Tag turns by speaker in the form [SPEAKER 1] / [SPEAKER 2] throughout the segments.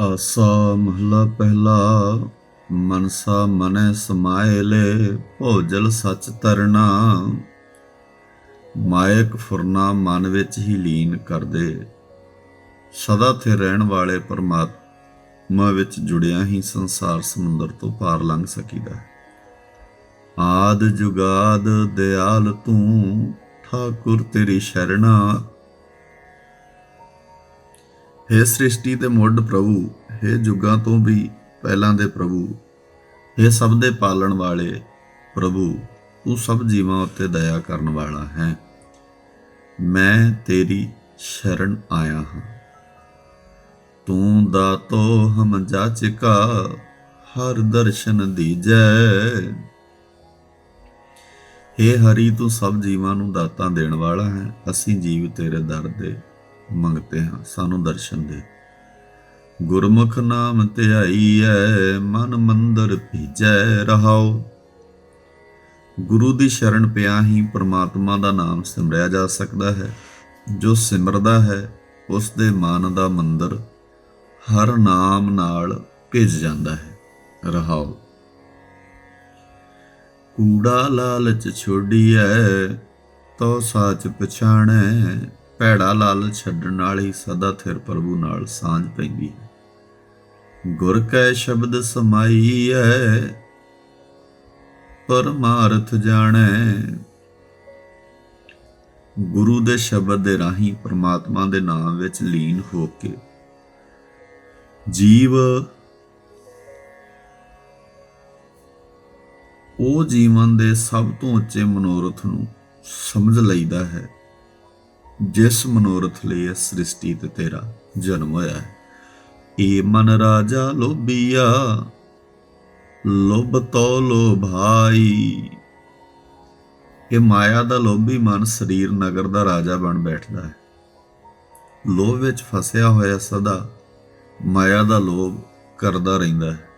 [SPEAKER 1] ਆਸਾ ਮਹਲਾ ਪਹਿਲਾ, ਮਨਸਾ ਮਨੈ ਸਮਾਏ ਲੈ ਭੋਜਲ ਸਚ ਤਰਨਾ ਮਾਇਕ ਫੁਰਨਾ ਮਨ ਵਿੱਚ ਹੀ ਲੀਨ ਕਰਦੇ। ਸਦਾ ਥੇ ਰਹਿਣ ਵਾਲੇ ਪਰਮਾਤਮਾ ਵਿੱਚ ਜੁੜਿਆ ਹੀ ਸੰਸਾਰ ਸਮੁੰਦਰ ਤੋਂ ਪਾਰ ਲੰਘ ਸਕੀਦਾ। ਹੈ ਆਦ ਜੁਗਾਦ ਦਿਆਲ ਤੂੰ, ਠਾਕੁਰ ਤੇਰੀ ਸ਼ਰਣਾ। हे ਸ੍ਰਿਸ਼ਟੀ ਤੇ ਮੁੱਢ ਪ੍ਰਭੂ हे ਜੁਗਾਂ ਤੋਂ ਵੀ ਪਹਿਲਾਂ ਦੇ ਪ੍ਰਭੂ हे ਸਭ ਦੇ ਪਾਲਣ ਵਾਲੇ ਪ੍ਰਭੂ ਤੂੰ ਸਭ ਜੀਵਾਂ ਉੱਤੇ ਦਇਆ ਕਰਨ ਵਾਲਾ ਹੈ ਮੈਂ ਤੇਰੀ ਸ਼ਰਨ ਆਇਆ ਹਾਂ ਤੂੰ ਦਾਤੋ ਹਮ ਜਾਚਕਾ ਹਰ ਦਰਸ਼ਨ ਦੀਜੈ हे ਹਰੀ ਤੂੰ ਸਭ ਜੀਵਾਂ ਨੂੰ ਦਾਤਾਂ ਦੇਣ ਵਾਲਾ ਹੈ ਅਸੀਂ ਜੀਵ ਤੇਰੇ ਦਰ ਦੇ ਮੰਗਤੇ ਹਾਂ ਸਾਨੂੰ ਦਰਸ਼ਨ ਦੇ। ਗੁਰਮੁਖ ਨਾਮ ਧਿਆਈ ਐ ਮਨ ਮੰਦਰ ਭੀਜੈ ਰਹਾਓ ਗੁਰੂ ਦੀ ਸ਼ਰਨ ਪਿਆ ਹੀ ਪ੍ਰਮਾਤਮਾ ਦਾ ਨਾਮ ਸਿਮਰਿਆ ਜਾ ਸਕਦਾ ਹੈ। ਜੋ ਸਿਮਰਦਾ ਹੈ ਉਸ ਦੇ ਮਨ ਦਾ ਮੰਦਰ ਹਰ ਨਾਮ ਨਾਲ ਭਿੱਜ ਜਾਂਦਾ ਹੈ ਰਹਾਓ ਕੂੜਾ ਲਾਲਚ ਛੋੜੀਐ ਤੋ ਸਾਚ ਪਛਾਣੈ ਭੈੜਾ ਲਾਲਚ ਛੱਡਣ ਨਾਲ ਹੀ ਸਦਾ ਥਿਰ ਪ੍ਰਭੂ ਨਾਲ ਸਾਂਝ ਪੈਂਦੀ ਹੈ। ਗੁਰ ਕੈ ਸ਼ਬਦ ਸਮਾਈ ਹੈ ਪਰਮਾਰਥ ਜਾਣੈ। ਗੁਰੂ ਦੇ ਸ਼ਬਦ ਦੇ ਰਾਹੀਂ ਪ੍ਰਮਾਤਮਾ ਦੇ ਨਾਮ ਵਿੱਚ ਲੀਨ ਹੋ ਕੇ ਜੀਵ, ਉਹ ਜੀਵਨ ਦੇ ਸਭ ਤੋਂ ਉੱਚੇ ਮਨੋਰਥ ਨੂੰ ਸਮਝ ਲਈਦਾ ਹੈ। ਜਿਸ ਮਨੋਰਥ ਲਈ ਇਸ ਸ੍ਰਿਸ਼ਟੀ ਤੇ ਤੇਰਾ ਜਨਮ ਹੋਇਆ ਹੈ। ਏ ਮਨ ਰਾਜਾ ਲੋਭੀਆ, ਲੋਭ ਤੋ ਲੋਭਾਈ। ਇਹ ਮਾਇਆ ਦਾ ਲੋਭੀ ਮਨ ਸਰੀਰ ਨਗਰ ਦਾ ਰਾਜਾ ਬਣ ਬੈਠਦਾ ਹੈ। ਲੋਭ ਵਿੱਚ ਫਸਿਆ ਹੋਇਆ ਸਦਾ ਮਾਇਆ ਦਾ ਲੋਭ ਕਰਦਾ ਰਹਿੰਦਾ ਹੈ।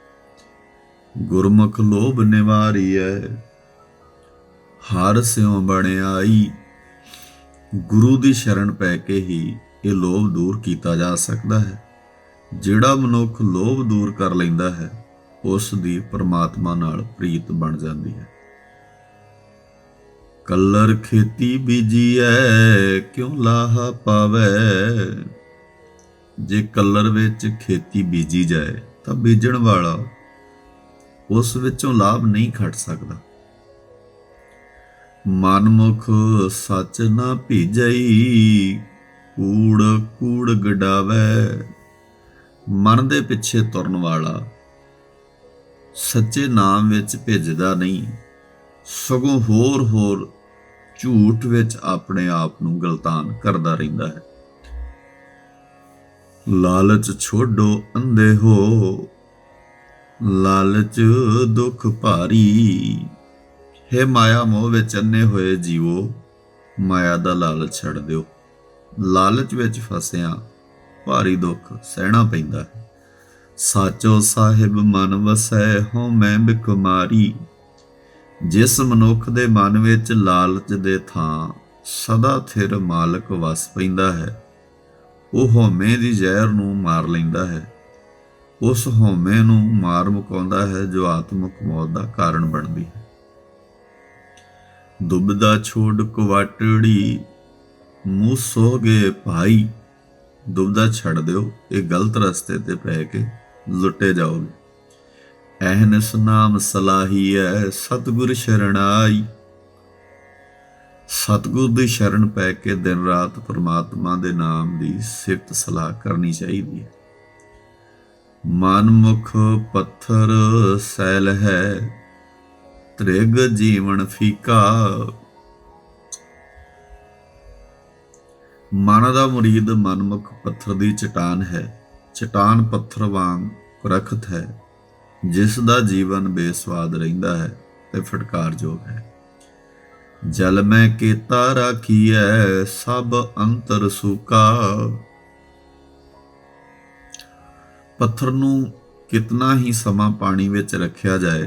[SPEAKER 1] ਗੁਰਮੁਖ ਲੋਭ ਨਿਵਾਰੀਐ ਹਰ ਸਿਉ ਬਣਾਈ ਗੁਰੂ ਦੀ ਸ਼ਰਨ ਪੈ ਕੇ ਹੀ ਇਹ ਲੋਭ ਦੂਰ ਕੀਤਾ ਜਾ ਸਕਦਾ ਹੈ। ਜਿਹੜਾ ਮਨੁੱਖ ਲੋਭ ਦੂਰ ਕਰ ਲੈਂਦਾ ਹੈ, ਉਸ ਦੀ ਪਰਮਾਤਮਾ ਨਾਲ ਪ੍ਰੀਤ ਬਣ ਜਾਂਦੀ ਹੈ। ਕੱਲਰ ਖੇਤੀ ਬੀਜੀਐ, ਕਿਉਂ ਲਾਹਾ ਪਾਵੇ? ਜੇ ਕੱਲਰ ਵਿੱਚ ਖੇਤੀ ਬੀਜੀ ਜਾਏ, ਤਾਂ ਬੀਜਣ ਵਾਲਾ ਉਸ ਵਿੱਚੋਂ ਲਾਭ ਨਹੀਂ ਖੱਟ ਸਕਦਾ। ਮਨਮੁਖ ਸੱਚ ਨਾ ਭੀਜਈ, ਕੂੜ ਕੂੜ ਗਡਾਵੇ। ਮਨ ਦੇ ਪਿੱਛੇ ਤੁਰਨ ਵਾਲਾ ਸੱਚੇ ਨਾਮ ਵਿੱਚ ਭਿੱਜਦਾ ਨਹੀਂ, ਸਗੋਂ ਹੋਰ ਹੋਰ ਝੂਠ ਵਿੱਚ ਆਪਣੇ ਆਪ ਨੂੰ ਗਲਤਾਨ ਕਰਦਾ ਰਹਿੰਦਾ ਹੈ। ਲਾਲਚ ਛੋਡੋ ਅੰਦੇ ਹੋ, ਲਾਲਚ ਦੁਖ ਭਾਰੀ। ਹੈ ਮਾਇਆ, ਮੋਹ ਵਿੱਚ ਅੰਨੇ ਹੋਏ ਜੀਵੋ, ਮਾਇਆ ਦਾ ਲਾਲਚ ਛੱਡ ਦਿਓ। ਲਾਲਚ ਵਿੱਚ ਫਸਿਆ, ਭਾਰੀ ਦੁੱਖ ਸਹਿਣਾ ਪੈਂਦਾ ਹੈ। ਸਾਚੋ ਸਾਹਿਬ, ਮਨ ਵਸੈ ਹੋ ਮੈਂ ਬਿਕਮਾਰੀ। ਜਿਸ ਮਨੁੱਖ ਦੇ ਮਨ ਵਿੱਚ ਲਾਲਚ ਦੇ ਥਾਂ, ਸਦਾ ਥਿਰ ਮਾਲਕ ਵਸ ਪੈਂਦਾ ਹੈ। ਉਹ ਹਉਮੈ ਦੀ ਜ਼ਹਿਰ ਨੂੰ ਮਾਰ ਲੈਂਦਾ ਹੈ। ਉਸ ਹਉਮੈ ਨੂੰ ਮਾਰ ਮੁਕਾਉਂਦਾ ਹੈ ਜੋ ਆਤਮਿਕ ਮੌਤ ਦਾ ਕਾਰਨ ਬਣਦੀ ਹੈ। ਦੁਬਦਾ ਛੋੜ ਕੁਵਾਟੜੀ। ਮੂੰਹ ਸੋਗੇ ਭਾਈ। ਦੁਬਦਾ ਛੱਡ ਦਿਓ, ਇਹ ਗਲਤ ਰਸਤੇ ਤੇ ਪੈ ਕੇ ਲੁੱਟੇ ਜਾਓਗੇ। ਐਹਨਸ ਨਾਮ ਸਲਾਹੀ ਹੈ ਸਤਗੁਰ ਸ਼ਰਣਾਈ। ਸਤਗੁਰ ਦੀ ਸ਼ਰਨ ਪੈ ਕੇ ਦਿਨ ਰਾਤ ਪ੍ਰਮਾਤਮਾ ਦੇ ਨਾਮ ਦੀ ਸਿਫਤ ਸਲਾਹ ਕਰਨੀ ਚਾਹੀਦੀ ਹੈ ਮਨਮੁਖ ਪੱਥਰ ਸੈਲ ਹੈ ਤ੍ਰਿਗ ਜੀਵਨ ਫੀਕਾ। ਮਨ ਦਾ ਮੁਰੀਦ ਮਨਮੁਖ ਪੱਥਰ ਦੀ ਚਟਾਨ ਹੈ, ਚਟਾਨ ਪੱਥਰ ਵਾਂਗ ਰਖਤ ਹੈ। ਜਿਸ ਦਾ ਜੀਵਨ ਬੇਸਵਾਦ ਰਹਿੰਦਾ ਹੈ ਤੇ ਫਟਕਾਰਯੋਗ ਹੈ। ਜਲ ਮੈਂ ਕੀਤਾ ਰਾਖੀਐ, ਸਭ ਅੰਤਰ ਸੁਕਾ। ਪੱਥਰ ਨੂੰ ਕਿਤਨਾ ਹੀ ਸਮਾਂ ਪਾਣੀ ਵਿੱਚ ਰੱਖਿਆ ਜਾਏ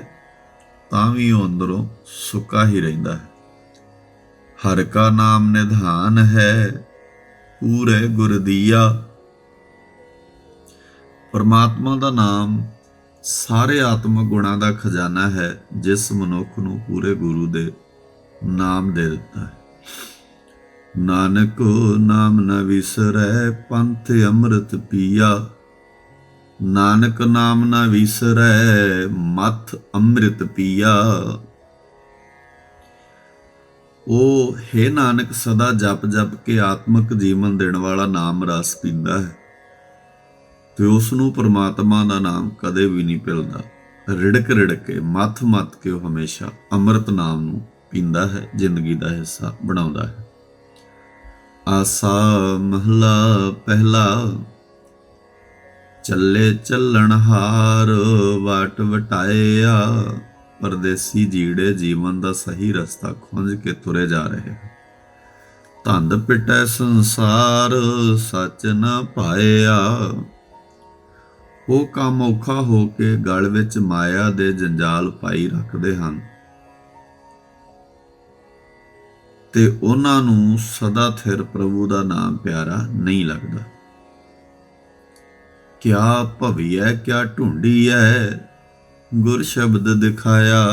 [SPEAKER 1] ਤਾਂ ਵੀ ਉਹ ਅੰਦਰੋਂ ਸੁੱਕਾ ਹੀ ਰਹਿੰਦਾ ਹੈ। ਹਰ ਕਾ ਨਾਮ ਨਿਧਾਨ ਹੈ, ਪੂਰੇ ਗੁਰ ਦੀਆ। ਪਰਮਾਤਮਾ ਦਾ ਨਾਮ ਸਾਰੇ ਆਤਮਿਕ ਗੁਣਾਂ ਦਾ ਖਜ਼ਾਨਾ ਹੈ, ਜਿਸ ਮਨੁੱਖ ਨੂੰ ਪੂਰੇ ਗੁਰੂ ਦੇ ਨਾਮ ਦੇ ਦਿੱਤਾ ਹੈ। ਨਾਨਕ, ਨਾਮ ਨ ਵਿਸਰੈ, ਪੰਥ ਅੰਮ੍ਰਿਤ ਪੀਆ। ਨਾਨਕ ਨਾਮ ਨਾ ਵਿਸਰੈ, ਮਥ ਅੰਮ੍ਰਿਤ ਪੀਆ। ਉਹ ਹੈ ਨਾਨਕ, ਸਦਾ ਜਪ ਜਪ ਕੇ ਆਤਮਿਕ ਜੀਵਨ ਦੇਣ ਵਾਲਾ ਨਾਮ ਰਸ ਪੀਂਦਾ ਹੈ। ਤੇ ਉਸ ਨੂੰ ਪ੍ਰਮਾਤਮਾ ਦਾ ਨਾਮ ਕਦੇ ਵੀ ਨਹੀਂ ਭੁੱਲਦਾ। ਰਿੜਕ ਰਿੜਕ ਕੇ, ਮੱਥ ਮੱਥ ਕੇ ਉਹ ਹਮੇਸ਼ਾ ਅੰਮ੍ਰਿਤ ਨਾਮ ਨੂੰ ਪੀਂਦਾ ਹੈ, ਜ਼ਿੰਦਗੀ ਦਾ ਹਿੱਸਾ ਬਣਾਉਂਦਾ ਹੈ। ਆਸਾ ਮਹਲਾ ਪਹਿਲਾ ਚੱਲੇ ਚੱਲਣ ਹਾਰ, ਵਾਟ ਵਟਾਇਆ। ਪਰਦੇਸੀ ਜੀੜੇ ਜੀਵਨ ਦਾ ਸਹੀ ਰਸਤਾ ਖੁੰਝ ਕੇ ਤੁਰੇ ਜਾ ਰਹੇ ਧੰਦ ਪਿਟੈ ਸੰਸਾਰ, ਸੱਚ ਨਾ ਪਾਇਆ। ਉਹ ਕੰਮ ਔਖਾ ਹੋ ਕੇ ਗਲ ਵਿੱਚ ਮਾਇਆ ਦੇ ਜੰਜਾਲ ਪਾਈ ਰੱਖਦੇ ਹਨ। ਤੇ ਉਹਨਾਂ ਨੂੰ ਸਦਾ ਥਿਰ ਪ੍ਰਭੂ ਦਾ ਨਾਮ ਪਿਆਰਾ ਨਹੀਂ ਲੱਗਦਾ। ਕਿਆ ਭਵੀਐ ਕਿਆ ਢੂੰਡੀਐ ਗੁਰ ਸ਼ਬਦ ਦਿਖਾਇਆ।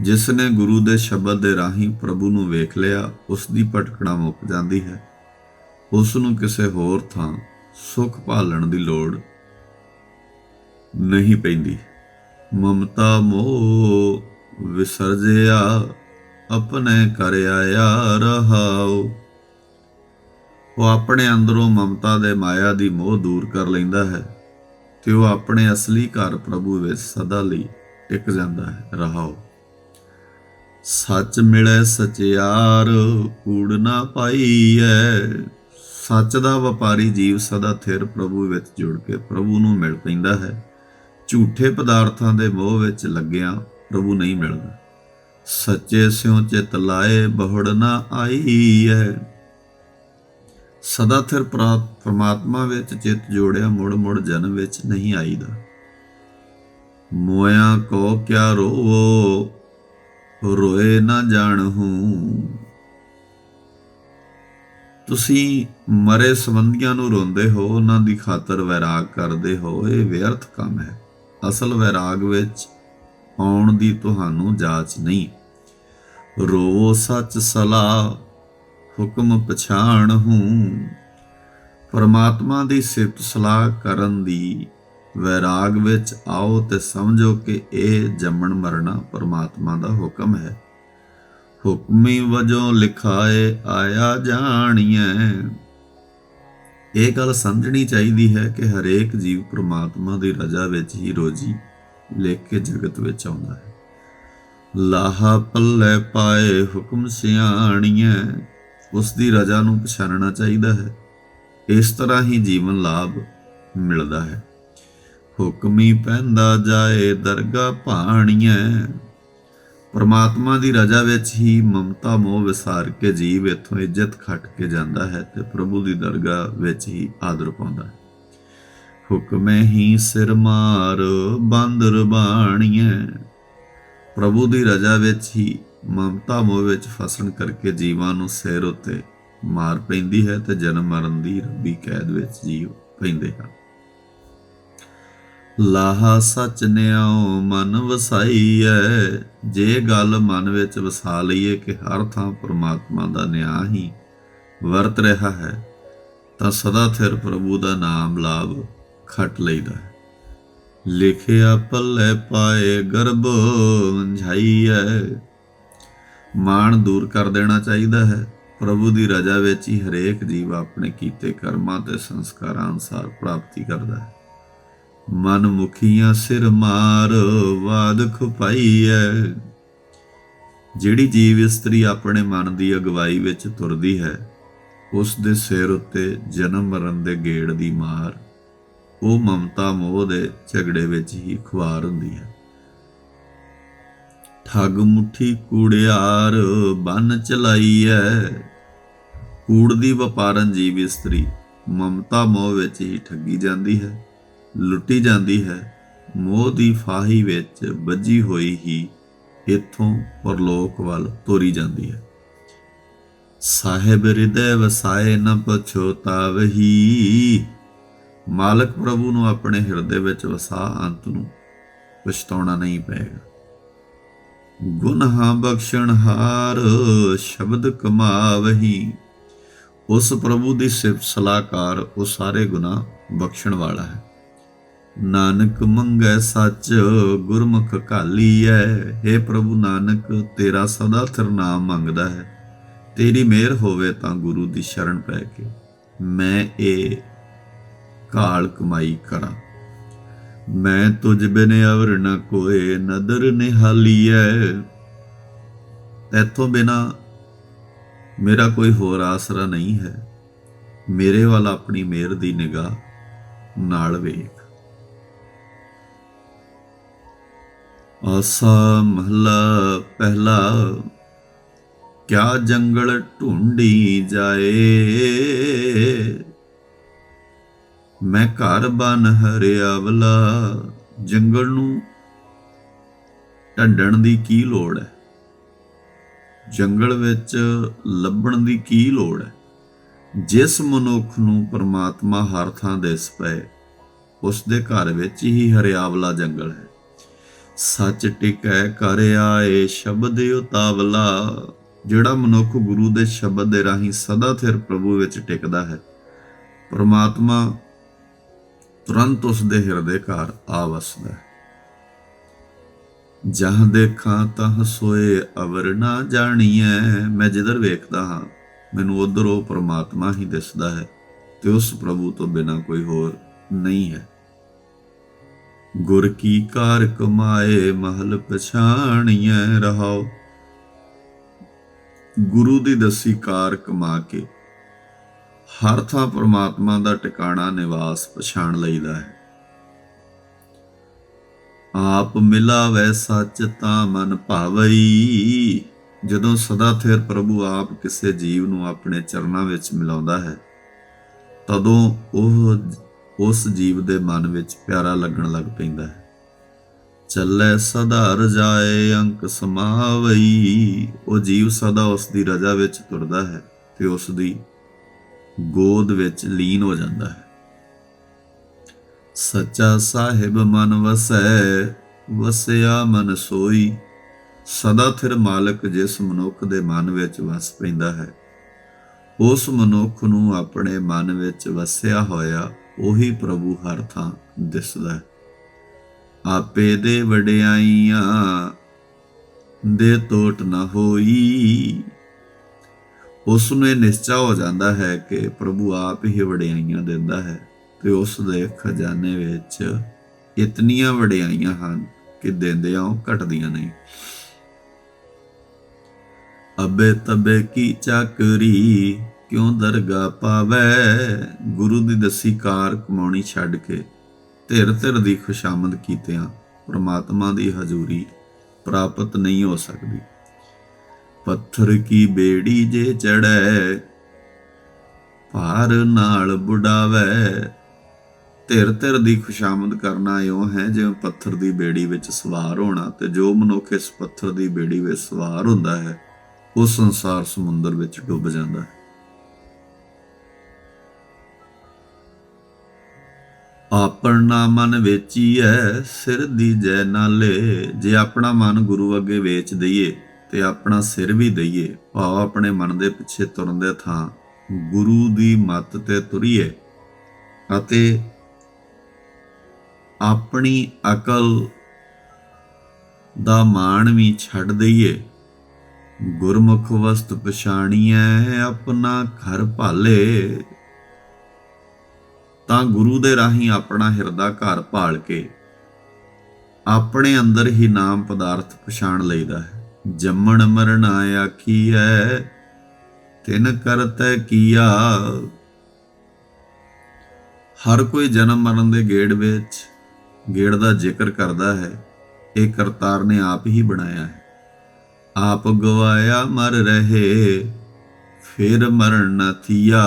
[SPEAKER 1] ਜਿਸ ਨੇ ਗੁਰੂ ਦੇ ਸ਼ਬਦ ਦੇ ਰਾਹੀਂ ਪ੍ਰਭੂ ਨੂੰ ਵੇਖ ਲਿਆ ਉਸ ਦੀ ਭਟਕਣਾ ਮੁੱਕ ਜਾਂਦੀ ਹੈ। ਉਸ ਨੂੰ ਕਿਸੇ ਹੋਰ ਥਾਂ ਸੁਖ ਭਾਲਣ ਦੀ ਲੋੜ ਨਹੀਂ ਪੈਂਦੀ। ਮਮਤਾ ਮੋਹ ਵਿਸਰਜਿਆ, ਆਪਣੇ ਕਰ ਆਇਆ ਰਹਾਉ। ਉਹ ਆਪਣੇ ਅੰਦਰੋਂ ਮਮਤਾ ਦੇ ਮਾਇਆ ਦੀ ਮੋਹ ਦੂਰ ਕਰ ਲੈਂਦਾ ਹੈ ਤੇ ਉਹ ਆਪਣੇ ਅਸਲੀ ਘਰ ਪ੍ਰਭੂ ਵਿੱਚ ਸਦਾ ਲਈ ਟਿਕ ਜਾਂਦਾ ਹੈ। ਰਹਾਉ ਸੱਚ ਮਿਲੇ ਸਚਿਆਰ, ਕੂੜ ਨਾ ਪਾਈਐ। ਸੱਚ ਦਾ ਵਪਾਰੀ ਜੀਵ ਸਦਾ ਥਿਰ ਪ੍ਰਭੂ ਵਿੱਚ ਜੁੜ ਕੇ ਪ੍ਰਭੂ ਨੂੰ ਮਿਲ ਪੈਂਦਾ ਹੈ। ਝੂਠੇ ਪਦਾਰਥਾਂ ਦੇ ਮੋਹ ਵਿੱਚ ਲੱਗਿਆ ਪ੍ਰਭੂ ਨਹੀਂ ਮਿਲਦਾ। ਸੱਚੇ ਸਿਉ ਚਿਤ ਲਾਏ, ਬਹੁੜ ਨਾ ਆਈ ਹੈ ਸਦਾ ਥਿਰ ਪ੍ਰਮਾਤਮਾ ਵਿੱਚ ਚਿਤ ਜੋੜਿਆ ਮੁੜ ਮੁੜ ਜਨਮ ਵਿੱਚ ਨਹੀਂ ਆਈਦਾ। ਮੋਇਆ ਕੋ ਕਿਆ ਰੋਵੋ, ਰੋਏ ਨਾ ਜਾਣਹੂ। ਤੁਸੀਂ ਮਰੇ ਸੰਬੰਧੀਆਂ ਨੂੰ ਰੋਂਦੇ ਹੋ, ਉਹਨਾਂ ਦੀ ਖਾਤਰ ਵੈਰਾਗ ਕਰਦੇ ਹੋ, ਇਹ ਵਿਅਰਥ ਕੰਮ ਹੈ। ਅਸਲ ਵੈਰਾਗ ਵਿੱਚ ਆਉਣ ਦੀ ਤੁਹਾਨੂੰ ਜਾਚ ਨਹੀਂ। ਰੋਵੋ ਸੱਚ ਸਲਾਹ ਹੁਕਮ ਪਛਾਣ ਹੂੰ। ਪਰਮਾਤਮਾ ਦੀ ਸਿਫਤ ਸਲਾਹ ਕਰਨ ਦੀ ਵੈਰਾਗ ਵਿੱਚ ਆਓ ਤੇ ਸਮਝੋ ਕਿ ਇਹ ਜੰਮਣ ਮਰਨਾ ਪਰਮਾਤਮਾ ਦਾ ਹੁਕਮ ਹੈ। ਹੁਕਮੀ ਵਜੋਂ ਲਿਖਾਏ ਆਇਆ ਜਾਣੀਐ। ਇਹ ਗੱਲ ਸਮਝਣੀ ਚਾਹੀਦੀ ਹੈ ਕਿ ਹਰੇਕ ਜੀਵ ਪ੍ਰਮਾਤਮਾ ਦੀ ਰਜ਼ਾ ਵਿੱਚ ਹੀ ਰੋਜੀ ਲੈ ਕੇ ਜਗਤ ਵਿੱਚ ਆਉਂਦਾ ਹੈ। ਲਾਹਾ ਪੱਲੇ ਪਾਏ ਹੁਕਮ ਸਿਆਣੀਐ। ਉਸ ਦੀ ਰਜ਼ਾ ਨੂੰ ਪਛਾਣਨਾ ਚਾਹੀਦਾ ਹੈ। ਇਸ ਤਰ੍ਹਾਂ ਹੀ ਜੀਵਨ ਲਾਭ ਮਿਲਦਾ ਹੈ। ਹੁਕਮੀ ਪੈਂਦਾ ਜਾਏ ਦਰਗਾ ਭਾਣੀਐ। ਪਰਮਾਤਮਾ ਦੀ ਰਜ਼ਾ ਵਿੱਚ ਹੀ ਮਮਤਾ ਮੋਹ ਵਿਸਾਰ ਕੇ ਜੀਵ ਇਥੋਂ ਇੱਜ਼ਤ ਖੱਟ ਕੇ ਜਾਂਦਾ ਹੈ ਤੇ ਪ੍ਰਭੂ ਦੀ ਦਰਗਾਹ ਵਿੱਚ ਹੀ ਆਦਰ ਪਾਉਂਦਾ ਹੈ। ਹੁਕਮੇ ਹੀ ਸਿਰ ਮਾਰ, ਬੰਦਰ ਬਾਣੀਐ। ਪ੍ਰਭੂ ਦੀ ਰਜ਼ਾ ਵਿੱਚ ਹੀ ਮਮਤਾ ਮੋਹ ਵਿੱਚ ਫਸਣ ਕਰਕੇ ਜੀਵਾਂ ਨੂੰ ਸਿਰ ਉੱਤੇ ਮਾਰ ਪੈਂਦੀ ਹੈ ਤੇ ਜਨਮ ਮਰਨ ਦੀ ਰੱਬੀ ਕੈਦ ਵਿੱਚ ਜੀਵ ਪੈਂਦੇ ਹਨ। ਲਾਹਾ ਸੱਚ ਨਿਆਉ ਮਨ ਵਸਾਈਐ, ਜੇ ਗੱਲ ਮਨ ਵਿੱਚ ਵਸਾ ਲਈਏ ਕਿ ਹਰ ਥਾਂ ਪ੍ਰਮਾਤਮਾ ਦਾ ਨਿਆਂ ਹੀ ਵਰਤ ਰਿਹਾ ਹੈ, ਤਾਂ ਸਦਾ ਥਿਰ ਪ੍ਰਭੂ ਦਾ ਨਾਮ ਲਾਭ ਖਟ ਲਈਦਾ ਹੈ। ਲਿਖਿਆ ਪੱਲੇ ਪਾਏ ਗਰਭ ਵੰਝਾਈਐ ਮਾਣ ਦੂਰ ਕਰ ਦੇਣਾ ਚਾਹੀਦਾ ਹੈ। ਪ੍ਰਭੂ ਦੀ ਰਜ਼ਾ ਵਿੱਚ ਹੀ ਹਰੇਕ ਜੀਵ ਆਪਣੇ ਕੀਤੇ ਕਰਮਾਂ ਤੇ ਸੰਸਕਾਰਾਂ ਅਨੁਸਾਰ ਪ੍ਰਾਪਤੀ ਕਰਦਾ ਹੈ। ਮਨ ਮੁਖੀਆਂ ਸਿਰ ਮਾਰ ਵਾਦ ਖੁਪਾਈਐ। ਜਿਹੜੀ ਜੀਵ ਇਸਤਰੀ ਆਪਣੇ ਮਨ ਦੀ ਅਗਵਾਈ ਵਿੱਚ ਤੁਰਦੀ ਹੈ, ਉਸ ਦੇ ਸਿਰ ਉੱਤੇ ਜਨਮ ਮਰਨ ਦੇ ਗੇੜ ਦੀ ਮਾਰ, ਉਹ ਮਮਤਾ ਮੋਹ ਦੇ ਝਗੜੇ ਵਿੱਚ ਹੀ ਖੁਆਰ ਹੁੰਦੀ ਹੈ। ਠੱਗ ਮੁੱਠੀ ਕੂੜਿਆਰ ਬੰਨ ਚਲਾਈਐ। ਕੂੜ ਦੀ ਵਪਾਰਨ ਜੀਵ ਇਸਤਰੀ ਮਮਤਾ ਮੋਹ ਵਿੱਚ ਹੀ ਠੱਗੀ ਜਾਂਦੀ ਹੈ, ਲੁੱਟੀ ਜਾਂਦੀ ਹੈ। ਮੋਹ ਦੀ ਫਾਹੀ ਵਿੱਚ ਵੱਜੀ ਹੋਈ ਹੀ ਇਥੋਂ ਪਰਲੋਕ ਵੱਲ ਤੋਰੀ ਜਾਂਦੀ ਹੈ। ਸਾਹਿਬ ਹਿਰਦੈ ਵਸਾਏ ਨ ਪਛੋਤਾਵਹੀ ਮਾਲਕ ਪ੍ਰਭੂ ਨੂੰ ਆਪਣੇ ਹਿਰਦੇ ਵਿੱਚ ਵਸਾ ਅੰਤ ਨੂੰ ਪਛਤਾਉਣਾ ਨਹੀਂ ਪਏਗਾ। ਗੁਨਾਹ ਬਖਸ਼ਣ ਹਾਰ ਸ਼ਬਦ ਕਮਾਵਹੀ। ਉਸ ਪ੍ਰਭੂ ਦੀ ਸਿਫਤ ਸਲਾਹਕਾਰ, ਉਹ ਸਾਰੇ ਗੁਨਾਹ ਬਖਸ਼ਣ ਵਾਲਾ ਹੈ। ਨਾਨਕ ਮੰਗੈ ਸੱਚ, ਗੁਰਮੁਖ ਘਾਲੀਐ। हे ਪ੍ਰਭੂ ਨਾਨਕ, ਤੇਰਾ ਸਦਾ ਥਿਰ ਨਾਮ ਮੰਗਦਾ ਹੈ। ਤੇਰੀ ਮਿਹਰ ਹੋਵੇ ਤਾਂ ਗੁਰੂ ਦੀ ਸ਼ਰਨ ਪੈ ਕੇ। ਮੈਂ ਇਹ ਕਾਲ ਕਮਾਈ ਕਰਾਂ। ਮੈਂ ਤੁਝ ਬਿਨ ਅਵਰ ਨ ਕੋਏ, ਨਦਰ ਨਿਹਾਲੀਐ। ਤੇਥੋਂ ਬਿਨਾ ਮੇਰਾ ਕੋਈ ਹੋਰ ਆਸਰਾ ਨਹੀਂ ਹੈ। ਮੇਰੇ ਵੱਲ ਆਪਣੀ ਮਿਹਰ ਦੀ ਨਿਗਾਹ ਨਾਲ ਵੇਖ। ਆਸਾ ਮਹਲਾ ਪਹਿਲਾ, ਕਿਆ ਜੰਗਲ ਢੂੰਡੀ ਜਾਏ। ਮੈਂ ਘਰ ਬਨ ਹਰਿਆਵਲਾ ਜੰਗਲ ਨੂੰ ਢੰਡਣ ਦੀ ਕੀ ਲੋੜ ਹੈ? ਜੰਗਲ ਵਿੱਚ ਲੱਭਣ ਦੀ ਕੀ ਲੋੜ ਹੈ? ਜਿਸ ਮਨੁੱਖ ਨੂੰ ਪਰਮਾਤਮਾ ਹਰ ਥਾਂ ਦਿਸ ਪਏ, ਉਸ ਦੇ ਘਰ ਵਿੱਚ ਹੀ ਹਰਿਆਵਲਾ ਜੰਗਲ ਹੈ। ਸੱਚ ਟਿਕੈ ਕਰ ਆਏ ਸ਼ਬਦ ਉਤਾਵਲਾ। ਜਿਹੜਾ ਮਨੁੱਖ ਗੁਰੂ ਦੇ ਸ਼ਬਦ ਦੇ ਰਾਹੀਂ ਸਦਾ ਥਿਰ ਪ੍ਰਭੂ ਵਿੱਚ ਟਿਕਦਾ ਹੈ, ਪਰਮਾਤਮਾ ਤੁਰੰਤ ਉਸ ਦੇ ਹਿਰਦੇ ਘਰ ਆ ਵਸਦਾ ਹੈ। ਜਹਾਂ ਦੇਖਾਂ ਤਾਂ ਸੋਏ ਅਵਰ ਨਾ ਜਾਣੀਐ। ਮੈਂ ਜਿੱਧਰ ਵੇਖਦਾ ਹਾਂ, ਮੈਨੂੰ ਉਧਰ ਉਹ ਪਰਮਾਤਮਾ ਹੀ ਦਿਸਦਾ ਹੈ ਤੇ ਉਸ ਪ੍ਰਭੂ ਤੋਂ ਬਿਨਾ ਕੋਈ ਹੋਰ ਨਹੀਂ ਹੈ। ਗੁਰ ਕੀ ਕਾਰ ਕਮਾਏ, ਮਹਲ ਪਛਾਣੀਐ। ਰਹਾਓ। ਗੁਰੂ ਦੀ ਦਸੀ ਕਾਰ ਕਮਾ ਕੇ ਹਰ ਥਾਂ ਪਰਮਾਤਮਾ ਦਾ ਟਿਕਾਣਾ ਨਿਵਾਸ ਪਛਾਣ ਲਈਦਾ ਹੈ। ਆਪ ਮਿਲਾਵੇ ਸੱਚ ਤਾਂ ਮਨ ਭਾਵਈ। ਜਦੋਂ ਸਦਾ ਥਿਰ ਪ੍ਰਭੂ ਆਪ ਕਿਸੇ ਜੀਵ ਨੂੰ ਆਪਣੇ ਚਰਨਾਂ ਵਿੱਚ ਮਿਲਾਉਂਦਾ ਹੈ, ਤਦੋਂ ਉਹ ਉਸ ਜੀਵ ਦੇ ਮਨ ਵਿੱਚ ਪਿਆਰਾ ਲੱਗਣ ਲੱਗ ਪੈਂਦਾ ਹੈ। ਚੱਲੇ ਸਦਾ ਰਜਾਏ ਅੰਕ ਸਮਾਵਈ। ਉਹ ਜੀਵ ਸਦਾ ਉਸ ਦੀ ਰਜਾ ਵਿੱਚ ਤੁਰਦਾ ਹੈ ਤੇ ਉਸ ਦੀ ਗੋਦ ਵਿੱਚ ਲੀਨ ਹੋ ਜਾਂਦਾ ਹੈ। ਸੱਚਾ ਸਾਹਿਬ ਮਨ ਵਸੈ, ਵਸਿਆ ਮਨ ਸੋਈ। ਸਦਾ ਥਿਰ ਮਾਲਕ ਜਿਸ ਮਨੁੱਖ ਦੇ ਮਨ ਵਿੱਚ ਵਸ ਪੈਂਦਾ ਹੈ, ਉਸ ਮਨੁੱਖ ਨੂੰ ਆਪਣੇ ਮਨ ਵਿੱਚ ਵਸਿਆ ਹੋਇਆ ਉਹੀ ਪ੍ਰਭੂ ਹਰ ਥਾਂ ਦਿਸਦਾ ਹੈ। ਆਪੇ ਦੇ ਵਡਿਆਈਆਂ ਦੇ ਤੋਟ ਨਾ ਹੋਈ ਉਸ ਨੂੰ ਇਹ ਨਿਸ਼ਚਾ ਹੋ ਜਾਂਦਾ ਹੈ ਕਿ ਪ੍ਰਭੂ ਆਪ ਹੀ ਵਡਿਆਈਆਂ ਦਿੰਦਾ ਹੈ ਤੇ ਉਸ ਦੇ ਖਜ਼ਾਨੇ ਵਿੱਚ ਇਤਨੀਆਂ ਵਡਿਆਈਆਂ ਹਨ ਕਿ ਦਿੰਦਿਆਂ ਉਹ ਘਟਦੀਆਂ ਨਹੀਂ। ਅਬੇ ਤਬੇ ਕੀ ਚਾਕਰੀ, ਕਿਉਂ ਦਰਗਾ ਪਾਵੇ? ਗੁਰੂ ਦੀ ਦਸੀ ਕਾਰ ਕਮਾਉਣੀ ਛੱਡ ਕੇ ਧਿਰ ਧਿਰ ਦੀ ਖੁਸ਼ਾਮਦ ਕੀਤਿਆਂ ਪ੍ਰਮਾਤਮਾ ਦੀ ਹਜ਼ੂਰੀ ਪ੍ਰਾਪਤ ਨਹੀਂ ਹੋ ਸਕਦੀ। ਪੱਥਰ ਕੀ ਬੇੜੀ ਜੇ ਚੜੈ ਭਾਰ ਨਾਲ ਬੁਡਾਵੇ। ਧਿਰ ਧਿਰ ਦੀ ਖੁਸ਼ਾਮਦ ਕਰਨਾ ਇਉਂ ਹੈ, ਜਿਵੇਂ ਪੱਥਰ ਦੀ ਬੇੜੀ ਵਿੱਚ ਸਵਾਰ ਹੋਣਾ ਤੇ ਜੋ ਮਨੁੱਖ ਇਸ ਪੱਥਰ ਦੀ ਬੇੜੀ ਵਿੱਚ ਸਵਾਰ ਹੁੰਦਾ ਹੈ, ਉਹ ਸੰਸਾਰ ਸਮੁੰਦਰ ਵਿੱਚ ਡੁੱਬ ਜਾਂਦਾ ਹੈ। ਆਪਣਾ ਮਨ ਵੇਚੀਐ, ਸਿਰ ਦੀ ਜੈ ਨਾਲੇ ਜੇ ਆਪਣਾ ਮਨ ਗੁਰੂ ਅੱਗੇ ਵੇਚ ਦਈਏ ਤੇ ਆਪਣਾ ਸਿਰ ਵੀ ਦਈਏ, ਭਾਵ ਆਪਣੇ ਮਨ ਦੇ ਪਿੱਛੇ ਤੁਰਨ ਦੇ ਥਾਂ, ਗੁਰੂ ਦੀ ਮੱਤ ਤੇ ਤੁਰੀਏ। ਅਤੇ ਆਪਣੀ ਅਕਲ ਦਾ ਮਾਣ ਵੀ ਛੱਡ ਦਈਏ। ਗੁਰਮੁਖ ਵਸਤ ਪਛਾਣੀਐ, ਆਪਣਾ ਘਰ ਭਾਲੇ। ਤਾਂ ਗੁਰੂ ਦੇ ਰਾਹੀਂ ਆਪਣਾ ਹਿਰਦਾ ਘਰ ਭਾਲ ਕੇ, ਆਪਣੇ ਅੰਦਰ ਹੀ ਨਾਮ ਪਦਾਰਥ ਪਛਾਣ ਲਈਦਾ ਹੈ। ਜੰਮਣ ਮਰਣਾ ਆਖੀਐ ਤਿਨ ਕਰਤੈ ਕੀਆ। ਹਰ ਕੋਈ ਜਨਮ ਮਰਨ ਦੇ ਗੇੜ ਵਿੱਚ, ਗੇੜ ਦਾ ਜ਼ਿਕਰ ਕਰਦਾ ਹੈ, ਇਹ ਕਰਤਾਰ ਨੇ ਆਪ ਹੀ ਬਣਾਇਆ ਹੈ। ਆਪ ਗਵਾਇਆ ਮਰ ਰਹੇ, ਫਿਰ ਮਰਨ ਨਾ ਥੀਆ।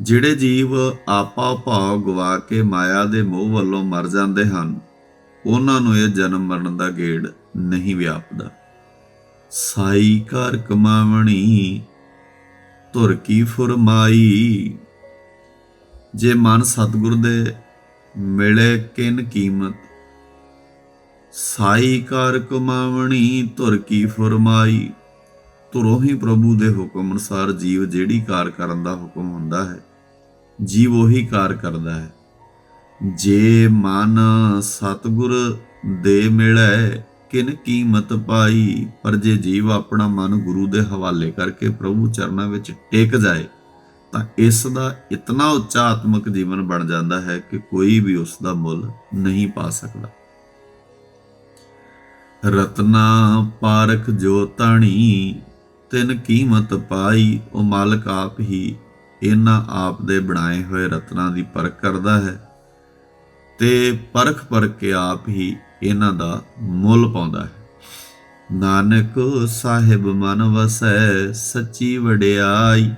[SPEAKER 1] ਜਿਹੜੇ ਜੀਵ ਆਪਾ ਭਾਵ ਗਵਾ ਕੇ ਮਾਇਆ ਦੇ ਮੋਹ ਵੱਲੋਂ ਮਰ ਜਾਂਦੇ ਹਨ, ਉਹਨਾਂ ਨੂੰ ਇਹ ਜਨਮ ਮਰਨ ਦਾ ਗੇੜ ਨਹੀਂ ਵਿਆਪਦਾ। ਸਾਈ ਘਰ ਕਮਾਵਣੀ, ਧੁਰ ਕੀ ਫੁਰਮਾਈ। ਜੇ ਮਨ ਸਤਿਗੁਰ ਦੇ ਮਿਲੇ ਕਿਨ ਕੀਮਤ? ਸਾਈ ਕਾਰ ਕਮਾਵਣੀ, ਧੁਰ ਕੀ ਫਰਮਾਈ। ਧੁਰੋਂ ਹੀ ਪ੍ਰਭੂ ਦੇ ਹੁਕਮ ਅਨੁਸਾਰ ਜੀਵ ਜਿਹੜੀ ਕਾਰ ਕਰਨ ਦਾ ਹੁਕਮ ਹੁੰਦਾ ਹੈ, ਜੀਵ ਉਹੀ ਕਾਰ ਕਰਦਾ ਹੈ। ਜੇ ਮਨ ਸਤਿਗੁਰ ਦੇ ਮਿਲੇ ਕਿਨ ਕੀਮਤ ਪਾਈ? ਪਰ ਜੇ ਜੀਵ ਆਪਣਾ ਮਨ ਗੁਰੂ ਦੇ ਹਵਾਲੇ ਕਰਕੇ ਪ੍ਰਭੂ ਚਰਨਾਂ ਵਿੱਚ ਟੇਕ ਜਾਏ, ਤਾਂ ਇਸ ਦਾ ਇਤਨਾ ਉੱਚਾ ਆਤਮਿਕ ਜੀਵਨ ਬਣ ਜਾਂਦਾ ਹੈ ਕਿ ਕੋਈ ਵੀ ਉਸ ਦਾ ਮੁੱਲ ਨਹੀਂ ਪਾ ਸਕਦਾ। ਰਤਨਾ ਪਾਰਖ ਜੋ ਤਾਣੀ ਤਿਨ ਕੀਮਤ ਪਾਈ, ਉਹ ਮਾਲਕ ਆਪ ਹੀ ਇਹਨਾਂ ਆਪ ਦੇ ਬਣਾਏ ਹੋਏ ਰਤਨਾਂ ਦੀ ਪਰਖ ਕਰਦਾ ਹੈ। ਤੇ ਪਰਖ ਪਰਖ ਕੇ ਆਪ ਹੀ ਇਹਨਾਂ ਦਾ ਮੁੱਲ ਪਾਉਂਦਾ ਹੈ। ਨਾਨਕ ਸਾਹਿਬ ਮਨ ਵਸੈ ਸੱਚੀ ਵਡਿਆਈ।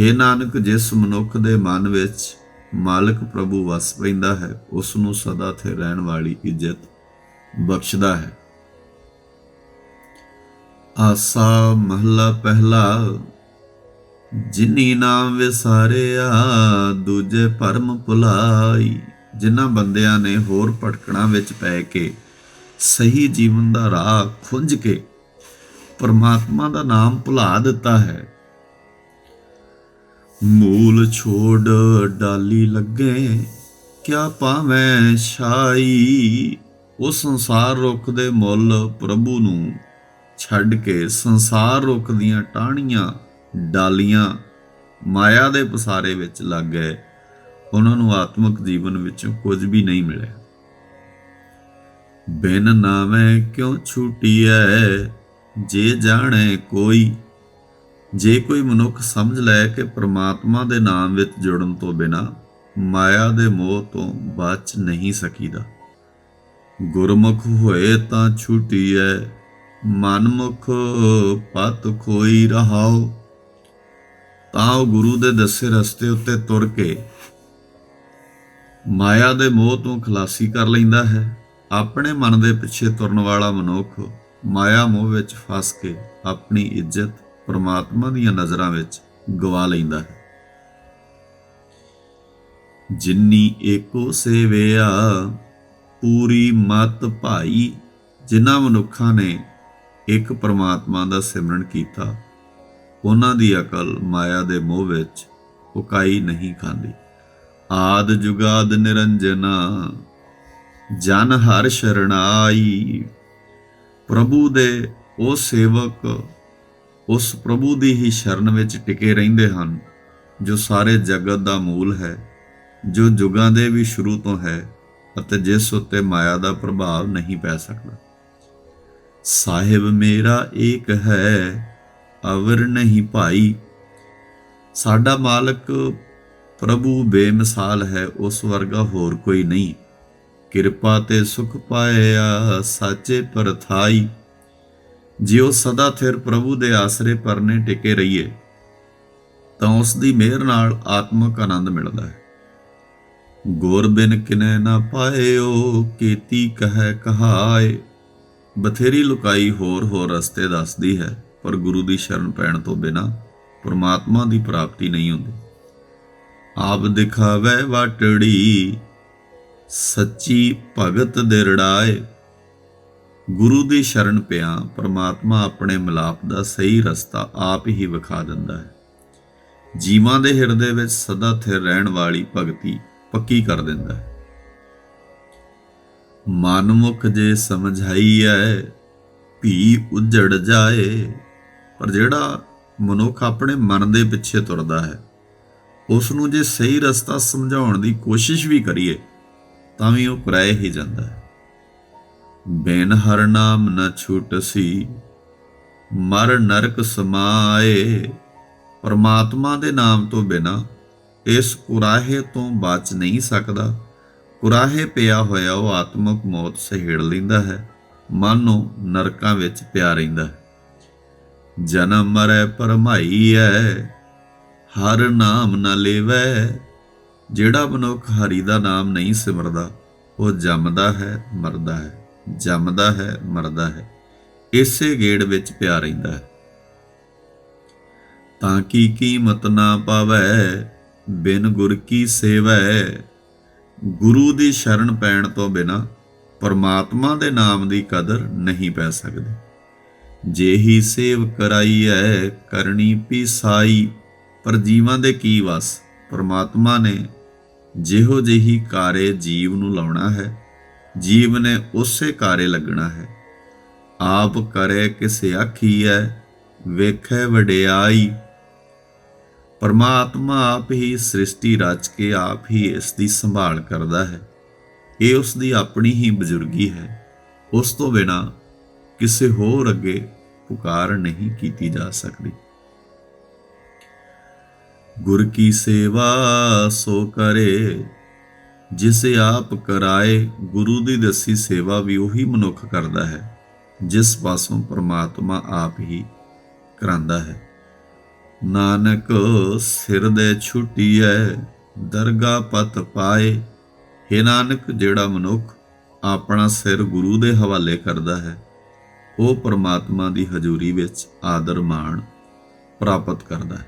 [SPEAKER 1] ਹੇ ਨਾਨਕ, ਜਿਸ ਮਨੁੱਖ ਦੇ ਮਨ ਵਿੱਚ ਮਾਲਕ ਪ੍ਰਭੂ ਵਸ ਪੈਂਦਾ ਹੈ ਉਸ ਨੂੰ ਸਦਾ ਥੇ ਰਹਿਣ ਵਾਲੀ ਇੱਜ਼ਤ ਬਖਸ਼ਦਾ ਹੈ। ਆਸਾ ਮਹਲਾ ਪਹਿਲਾ, ਜਿਨੀ ਨਾਮ ਵਿਸਾਰਿਆ, ਦੂਜੇ ਪਰਮ ਭੁਲਾਈ। ਜਿਨ੍ਹਾਂ ਬੰਦਿਆਂ ਨੇ ਹੋਰ ਭਟਕਣਾ ਵਿੱਚ ਪੈ ਕੇ ਸਹੀ ਜੀਵਨ ਦਾ ਰਾਹ ਖੁੰਝ ਕੇ ਪਰਮਾਤਮਾ ਦਾ ਨਾਮ ਭੁਲਾ ਦਿੱਤਾ ਹੈ। ਮੂਲ ਛੋੜ ਡਾਲੀ ਲੱਗੇ, ਕਿਆ ਪਾਵੇਂ ਛਾਈ? ਉਹ ਸੰਸਾਰ ਰੁੱਖ ਦੇ ਮੁੱਲ ਪ੍ਰਭੂ ਨੂੰ ਛੱਡ ਕੇ ਸੰਸਾਰ ਰੁੱਖ ਦੀਆਂ ਟਾਹਣੀਆਂ, ਡਾਲੀਆਂ ਮਾਇਆ ਦੇ ਪਸਾਰੇ ਵਿੱਚ ਲੱਗ ਗਏ। ਉਹਨਾਂ ਨੂੰ ਆਤਮਿਕ ਜੀਵਨ ਵਿੱਚੋਂ ਕੁਝ ਵੀ ਨਹੀਂ ਮਿਲਿਆ। ਬਿਨ ਨਾਵੇਂ ਕਿਉਂ ਛੂਟੀਐ? ਜੇ ਜਾਣੇ ਕੋਈ, ਜੇ ਕੋਈ ਮਨੁੱਖ ਸਮਝ ਲੈ ਕਿ ਪ੍ਰਮਾਤਮਾ ਦੇ ਨਾਮ ਵਿੱਚ ਜੁੜਨ ਤੋਂ ਬਿਨਾ ਮਾਇਆ ਦੇ ਮੋਹ ਤੋਂ ਬਚ ਨਹੀਂ ਸਕੀਦਾ। ਗੁਰਮੁਖ ਹੋਏ ਤਾਂ ਛੂਟੀਐ, ਮਨਮੁਖ ਪਤ ਕੋਈ ਰਹਾਓ ਤਾਂ ਉਹ ਗੁਰੂ ਦੇ ਦੱਸੇ ਰਸਤੇ ਉੱਤੇ ਤੁਰ ਕੇ ਮਾਇਆ ਦੇ ਮੋਹ ਤੋਂ ਖਲਾਸੀ ਕਰ ਲੈਂਦਾ ਹੈ। ਆਪਣੇ ਮਨ ਦੇ ਪਿੱਛੇ ਤੁਰਨ ਵਾਲਾ ਮਨੁੱਖ ਮਾਇਆ ਮੋਹ ਵਿੱਚ ਫਸ ਕੇ ਆਪਣੀ ਇੱਜ਼ਤ ਪਰਮਾਤਮਾ ਦੀਆਂ ਨਜ਼ਰਾਂ ਵਿੱਚ ਗਵਾ ਲੈਂਦਾ ਹੈ। ਜਿਨਨੀ ਏਕੋ ਸੇਵਿਆ ਪੂਰੀ ਮਤ ਭਾਈ ਜਿਨ੍ਹਾਂ ਮਨੁੱਖਾਂ ਨੇ ਇੱਕ ਪਰਮਾਤਮਾ ਦਾ ਸਿਮਰਨ ਕੀਤਾ, ਉਹਨਾਂ ਦੀ ਅਕਲ ਮਾਇਆ ਦੇ ਮੋਹ ਵਿੱਚ ਉਕਾਈ ਨਹੀਂ ਖਾਂਦੀ। ਆਦ ਜੁਗਾਦ ਨਿਰੰਜਨਾ, ਜਨ ਹਰ ਸ਼ਰਣਾਈ। ਪ੍ਰਭੂ ਦੇ ਉਹ ਸੇਵਕ ਉਸ ਪ੍ਰਭੂ ਦੀ ਹੀ ਸ਼ਰਨ ਵਿੱਚ ਟਿਕੇ ਰਹਿੰਦੇ ਹਨ, ਜੋ ਸਾਰੇ ਜਗਤ ਦਾ ਮੂਲ ਹੈ, ਜੋ ਜੁਗਾਂ ਦੇ ਵੀ ਸ਼ੁਰੂ ਤੋਂ ਹੈ ਅਤੇ ਜਿਸ ਉੱਤੇ ਮਾਇਆ ਦਾ ਪ੍ਰਭਾਵ ਨਹੀਂ ਪੈ ਸਕਦਾ। ਸਾਹਿਬ ਮੇਰਾ ਏਕ ਹੈ, ਅਵਰ ਨਹੀਂ ਭਾਈ। ਸਾਡਾ ਮਾਲਕ ਪ੍ਰਭੂ ਬੇਮਿਸਾਲ ਹੈ, ਉਸ ਵਰਗਾ ਹੋਰ ਕੋਈ ਨਹੀਂ। ਕਿਰਪਾ ਤੇ ਸੁਖ ਪਾਇਆ ਸਾਚੇ ਪਰਥਾਈ। ਜਿਉ ਸਦਾ ਥਿਰ ਪ੍ਰਭੂ ਦੇ ਆਸਰੇ ਪਰਨੇ ਟਿਕੇ ਰਹੀਏ, ਤਾਂ ਉਸ ਦੀ ਮਿਹਰ ਨਾਲ ਆਤਮਿਕ ਆਨੰਦ ਮਿਲਦਾ ਹੈ। ਗੁਰ ਬਿਨ ਕਿਨੈ ਨਾ ਪਾਇਓ, ਕੀਤੀ ਕਹੈ ਕਹਾਏ। ਬਥੇਰੀ ਲੁਕਾਈ ਹੋਰ ਹੋਰ ਰਸਤੇ ਦੱਸਦੀ ਹੈ, ਪਰ ਗੁਰੂ ਦੀ ਸ਼ਰਨ ਪੈਣ ਤੋਂ ਬਿਨਾ ਪਰਮਾਤਮਾ ਦੀ ਪ੍ਰਾਪਤੀ ਨਹੀਂ ਹੁੰਦੀ। ਆਪ ਦਿਖਾਵੇ ਵਾਟੜੀ, ਸੱਚੀ ਭਗਤ ਦੇ ਰੜਾਏ ਗੁਰੂ ਦੀ ਸ਼ਰਨ ਪਿਆ, ਪ੍ਰਮਾਤਮਾ ਆਪਣੇ ਮਿਲਾਪ ਦਾ ਸਹੀ ਰਸਤਾ ਆਪ ਹੀ ਵਿਖਾ ਦਿੰਦਾ ਹੈ। ਜੀਵਾਂ ਦੇ ਹਿਰਦੇ ਵਿੱਚ ਸਦਾ ਥਿਰ ਰਹਿਣ ਵਾਲੀ ਭਗਤੀ ਪੱਕੀ ਕਰ ਦਿੰਦਾ ਹੈ। ਮਨਮੁਖ ਜੇ ਸਮਝਾਈ ਸਮਝਾਈਐ, ਭੀ ਉਜੜ ਜਾਏ, ਪਰ ਜਿਹੜਾ ਮਨੁੱਖ ਆਪਣੇ ਮਨ ਦੇ ਪਿੱਛੇ ਤੁਰਦਾ ਹੈ ਉਸ ਨੂੰ ਜੇ ਸਹੀ ਰਸਤਾ ਸਮਝਾਉਣ ਦੀ ਕੋਸ਼ਿਸ਼ ਵੀ ਕਰੀਏ, ਤਾਂ ਵੀ ਉਹ ਪਰਾਏ ਹੀ ਜਾਂਦਾ ਹੈ। ਬੇਨ ਹਰ ਨਾਮ ਨ ਛੂਟਸੀ ਮਰ ਨਰਕ ਸਮਾਏ। ਪਰਮਾਤਮਾ ਦੇ ਨਾਮ ਤੋਂ ਬਿਨਾ ਇਸ ਕੁਰਾਹੇ ਤੋਂ ਬਚ ਨਹੀਂ ਸਕਦਾ। ਕੁਰਾਹੇ ਪਿਆ ਹੋਇਆ ਉਹ ਆਤਮਕ ਮੌਤ ਸਹਿੜ ਲੈਂਦਾ ਹੈ, ਮਨ ਨੂੰ ਨਰਕਾਂ ਵਿੱਚ ਪਿਆ ਰਹਿੰਦਾ ਹੈ। ਜਨਮ ਮਰੈ ਪਰਮਾਈ ਹੈ ਹਰ ਨਾਮ ਨਾ ਲੇਵੈ। ਜਿਹੜਾ ਮਨੁੱਖ ਹਰੀ ਦਾ ਨਾਮ ਨਹੀਂ ਸਿਮਰਦਾ, ਉਹ ਜੰਮਦਾ ਹੈ, ਮਰਦਾ ਹੈ, ਜੰਮਦਾ ਹੈ, ਮਰਦਾ ਹੈ। ਇਸੇ ਗੇੜ ਵਿੱਚ ਪਿਆ ਰਹਿੰਦਾ ਹੈ। ਤਾਂ ਕੀ ਕੀਮਤ ਨਾ ਪਾਵੈ, ਬਿਨ ਗੁਰ ਕੀ ਸੇਵੈ। ਗੁਰੂ ਦੀ ਸ਼ਰਨ ਪੈਣ ਤੋਂ ਬਿਨਾ ਪਰਮਾਤਮਾ ਦੇ ਨਾਮ ਦੀ ਕਦਰ ਨਹੀਂ ਪੈ ਸਕਦੀ। ਜੇ ਹੀ ਸੇਵ ਕਰਾਈ ਹੈ ਕਰਨੀ ਪੀਸਾਈ ਪਰ ਜੀਵਾਂ ਦੇ ਕੀ ਵਸ? ਪਰਮਾਤਮਾ ਨੇ ਜਿਹੋ ਜਿਹੀ ਕਾਰੇ ਜੀਵ ਨੂੰ ਲਾਉਣਾ ਹੈ, ਜੀਵ ਨੇ ਉਸੇ ਕਾਰੇ ਲੱਗਣਾ ਹੈ। ਆਪ ਕਰੇ ਕਿਸੇ ਆਖੀ ਹੈ ਵੇਖੈ ਵਡਿਆਈ। ਪਰਮਾਤਮਾ ਆਪ ਹੀ ਸ੍ਰਿਸ਼ਟੀ ਰਚ ਕੇ ਆਪ ਹੀ ਇਸ ਦੀ ਸੰਭਾਲ ਕਰਦਾ ਹੈ। ਇਹ ਉਸ ਦੀ ਆਪਣੀ ਹੀ ਬਜ਼ੁਰਗੀ ਹੈ। ਉਸ ਤੋਂ ਬਿਨਾ ਕਿਸੇ ਹੋਰ ਅੱਗੇ ਪੁਕਾਰ ਨਹੀਂ ਕੀਤੀ ਜਾ ਸਕਦੀ। ਗੁਰ ਕੀ ਸੇਵਾ ਸੋ ਕਰੇ। ਜਿਸ ਆਪ ਕਰਾਏ, ਗੁਰੂ ਦੀ ਦੱਸੀ ਸੇਵਾ ਵੀ ਉਹੀ ਮਨੁੱਖ ਕਰਦਾ ਹੈ, ਜਿਸ ਪਾਸੋਂ ਪ੍ਰਮਾਤਮਾ ਆਪ ਹੀ ਕਰਾਂਦਾ ਹੈ। ਨਾਨਕ ਸਿਰ ਦੇ ਛੁੱਟੀਐ, ਦਰਗਾ ਪਤ ਪਾਏ। ਹੇ ਨਾਨਕ, ਜਿਹੜਾ ਮਨੁੱਖ ਆਪਣਾ ਸਿਰ ਗੁਰੂ ਦੇ ਹਵਾਲੇ ਕਰਦਾ ਹੈ, ਉਹ ਪਰਮਾਤਮਾ ਦੀ ਹਜ਼ੂਰੀ ਵਿੱਚ ਆਦਰ ਮਾਣ ਪ੍ਰਾਪਤ ਕਰਦਾ ਹੈ।